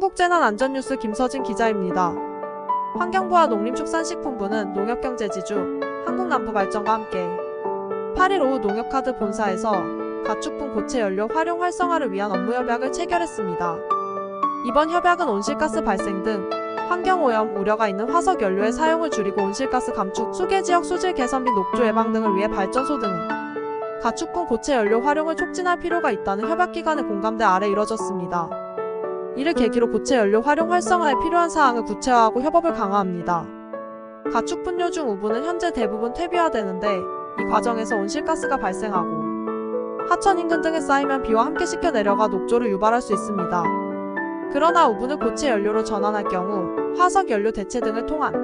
한국재난안전뉴스 김서진 기자입니다. 환경부와 농림축산식품부는 농협경제지주, 한국남부발전과 함께 8일 오후 농협카드 본사에서 가축분 고체 연료 활용 활성화를 위한 업무 협약을 체결했습니다. 이번 협약은 온실가스 발생 등 환경오염 우려가 있는 화석 연료의 사용을 줄이고 온실가스 감축, 수계 지역 수질 개선 및 녹조 예방 등을 위해 발전소 등 가축분 고체 연료 활용을 촉진할 필요가 있다는 협약 기관의 공감대 아래 이뤄졌습니다. 이를 계기로 고체 연료 활용 활성화에 필요한 사항을 구체화하고 협업을 강화합니다. 가축 분뇨 중 우부는 현재 대부분 퇴비화되는데 이 과정에서 온실가스가 발생하고 하천 인근 등에 쌓이면 비와 함께 씻겨 내려가 녹조를 유발할 수 있습니다. 그러나 우분을 고체 연료로 전환할 경우 화석 연료 대체 등을 통한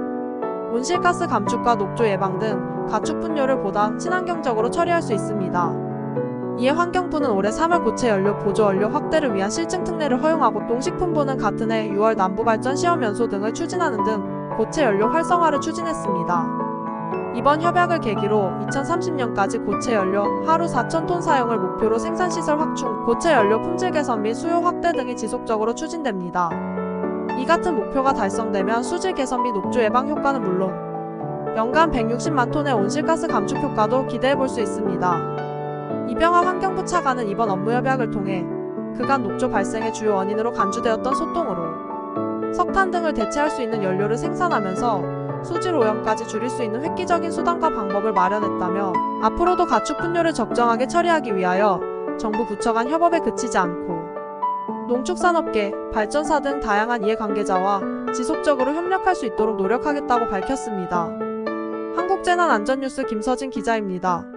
온실가스 감축과 녹조 예방 등 가축 분뇨를 보다 친환경적으로 처리할 수 있습니다. 이에 환경부는 올해 3월 고체 연료 보조 원료 확대를 위한 실증 특례를 허용하고 농식품부는 같은 해 6월 남부발전 시험 연소 등을 추진하는 등 고체 연료 활성화를 추진했습니다. 이번 협약을 계기로 2030년까지 고체 연료 하루 4,000톤 사용을 목표로 생산시설 확충, 고체 연료 품질 개선 및 수요 확대 등이 지속적으로 추진됩니다. 이 같은 목표가 달성되면 수질 개선 및 녹조 예방 효과는 물론 연간 160만 톤의 온실가스 감축 효과도 기대해 볼 수 있습니다. 이병화 환경부 차관은 이번 업무 협약을 통해 그간 녹조 발생의 주요 원인으로 간주되었던 소똥으로 석탄 등을 대체할 수 있는 연료를 생산하면서 수질 오염까지 줄일 수 있는 획기적인 수단과 방법을 마련했다며 앞으로도 가축 분뇨를 적정하게 처리하기 위하여 정부 부처 간 협업에 그치지 않고 농축산업계, 발전사 등 다양한 이해관계자와 지속적으로 협력할 수 있도록 노력하겠다고 밝혔습니다. 한국재난안전뉴스 김서진 기자입니다.